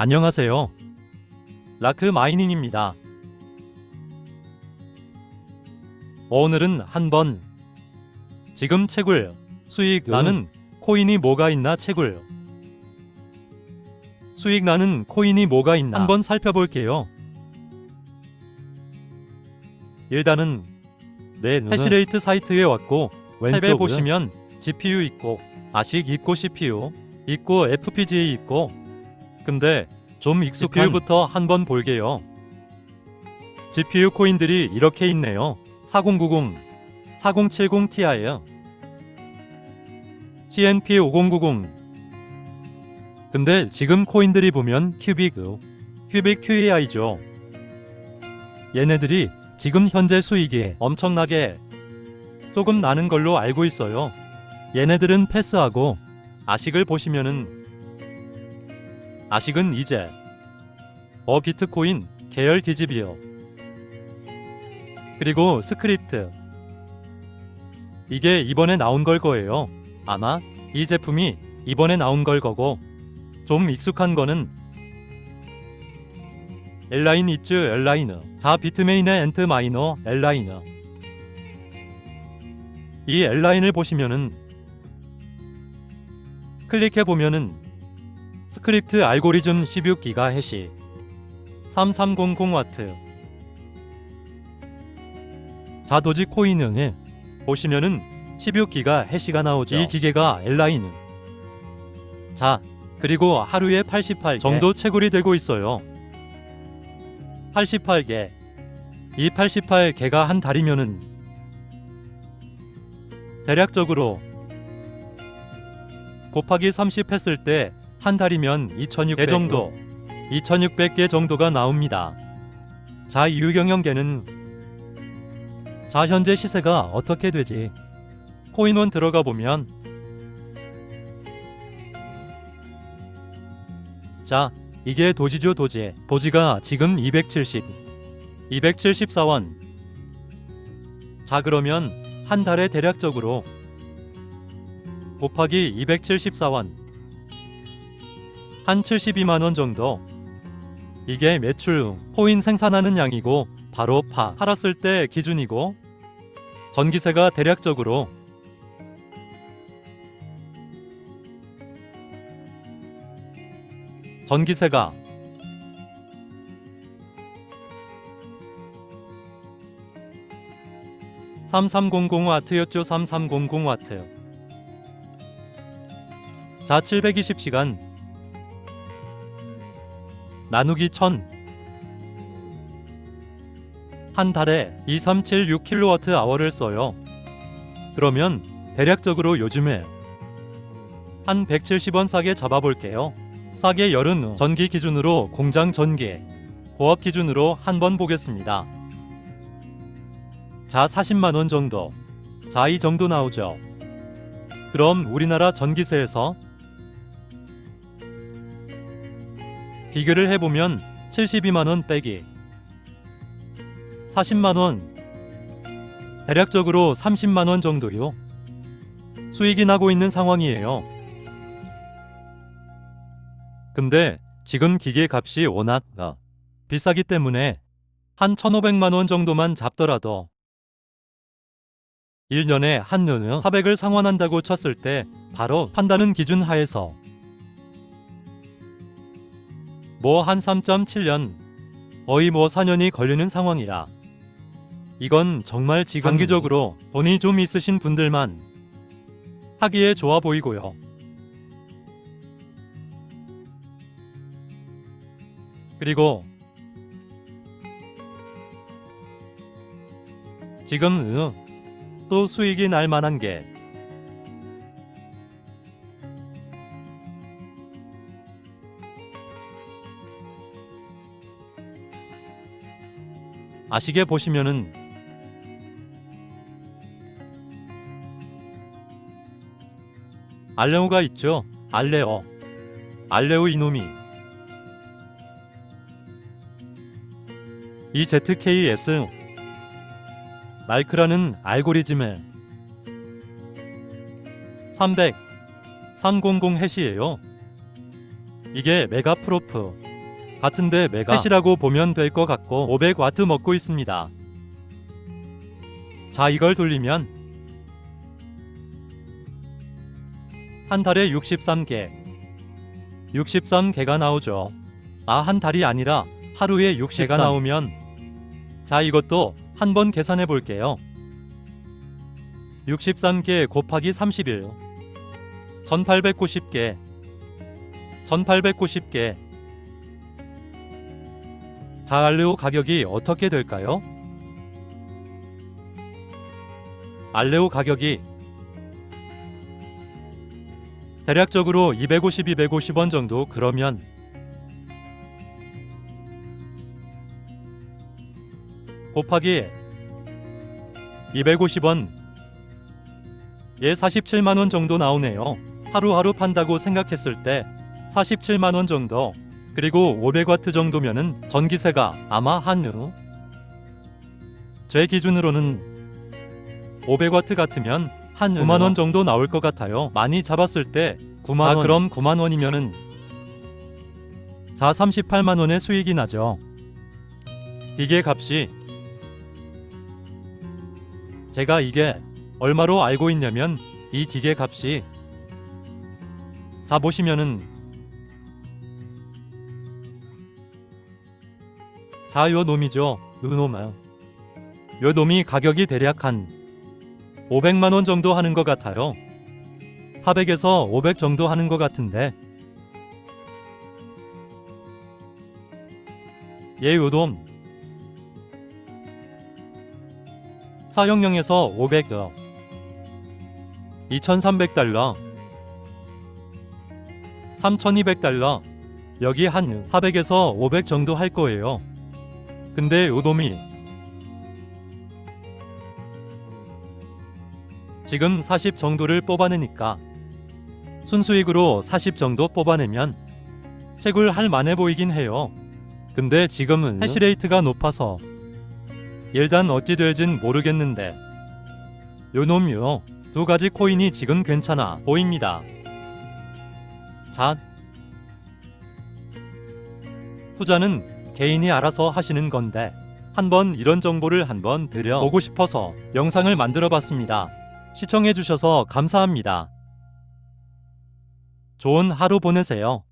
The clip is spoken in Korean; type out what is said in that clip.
안녕하세요. 라크 마이닝입니다. 오늘은 한번 지금 채굴 수익 나는 코인이 뭐가 있나 채굴 수익 나는 코인이 뭐가 있나 한번 살펴볼게요. 일단은 내 해시레이트 사이트에 왔고 탭에 보시면 GPU 있고 아식 있고 CPU 있고 FPGA 있고 근데 좀 익숙한 GPU부터 한번 볼게요. GPU 코인들이 이렇게 있네요. 4090, 4070 Ti요. CNP 5090. 근데 지금 코인들이 보면 큐빅, 큐빅 QAI죠. 얘네들이 지금 현재 수익이 엄청나게 조금 나는 걸로 알고 있어요. 얘네들은 패스하고 아식을 보시면은 아식은 이제 어 비트코인 계열 디지비요. 그리고 스크립트. 이게 이번에 나온 걸 거예요. 아마 이 제품이 이번에 나온 걸 거고 좀 익숙한 거는 엘라인 이츠 엘라이너 자 비트메인의 엔트 마이너 엘라이너 이 엘라인을 보시면은 클릭해 보면은 스크립트 알고리즘 16기가 해시 3300W 자도지 코인응에 보시면은 16기가 해시가 나오죠. 이 기계가 엘라인. 자, 그리고 하루에 88개 정도 채굴이 되고 있어요. 88개. 이 88개가 한 달이면은 대략적으로 곱하기 30 했을 때 한 달이면 2600개 정도, 2600개 정도가 나옵니다. 자, 이 유경영계는 자, 현재 시세가 어떻게 되지? 코인원 들어가 보면 자, 이게 도지죠, 도지. 도지가 지금 270, 274원. 자, 그러면 한 달에 대략적으로 곱하기 274원. 한 72만 원 정도. 이게 매출 코인 생산하는 양이고 바로 파 팔았을 때 기준이고 전기세가 대략적으로 전기세가 (3300와트였죠) (3300와트) 자 720시간 나누기 1000 한 달에 2376kWh를 써요. 그러면 대략적으로 요즘에 한 170원 싸게 잡아볼게요. 싸게 열은 전기 기준으로 공장 전기, 고압 기준으로 한 번 보겠습니다. 자 40만원 정도. 자 이 정도 나오죠. 그럼 우리나라 전기세에서 비교를 해보면 72만원 빼기. 40만원. 대략적으로 30만원 정도요. 수익이 나고 있는 상황이에요. 근데 지금 기계 값이 워낙 어, 비싸기 때문에 한 1500만원 정도만 잡더라도 1년에 한 년은 400을 상환한다고 쳤을 때 바로 판다는 기준 하에서 뭐 한 3.7년 거의 뭐 4년이 걸리는 상황이라 이건 정말 지금 장기적으로 돈이 좀 있으신 분들만 하기에 좋아 보이고요. 그리고 지금 으, 또 수익이 날 만한 게 아시게 보시면은 알레오가 있죠. 알레오. 알레오 이놈이. 이 ZKS 마이크라는 알고리즘에 300, 300 해시예요. 이게 메가 프로프 같은데 메가 햇이라고 보면 될 것 같고 500와트 먹고 있습니다. 자 이걸 돌리면 한 달에 63개 63개가 나오죠. 아 한 달이 아니라 하루에 60개가 나오면 자 이것도 한번 계산해 볼게요. 63개 곱하기 31 1890개 1890개 자 알레오 가격이 어떻게 될까요? 알레오 가격이 대략적으로 250, 250원 정도 그러면 곱하기 250원 예 47만원 정도 나오네요. 하루하루 판다고 생각했을 때 47만원 정도 그리고 500와트 정도면은 전기세가 아마 한제 기준으로는 500와트 같으면 한 9만 원 정도 나올 것 같아요. 많이 잡았을 때 9만 원. 자, 그럼 9만 원이면은 자 38만 원의 수익이 나죠. 기계 값이 제가 이게 얼마로 알고 있냐면 이 기계 값이 자 보시면은 자 요 놈이죠. 요 놈아. 요 놈이 가격이 대략 한 500만 원 정도 하는 것 같아요. 400에서 500 정도 하는 것 같은데. 얘 요놈 사용량에서 500더 2300달러 3200달러 여기 한 400에서 500 정도 할 거예요. 근데 요놈이 지금 40 정도를 뽑아내니까 순수익으로 40 정도 뽑아내면 채굴 할 만해 보이긴 해요. 근데 지금은 해시레이트가 높아서 일단 어찌 될진 모르겠는데 요놈요 두 가지 코인이 지금 괜찮아 보입니다. 자 투자는 개인이 알아서 하시는 건데 한번 이런 정보를 한번 드려보고 싶어서 영상을 만들어 봤습니다. 시청해 주셔서 감사합니다. 좋은 하루 보내세요.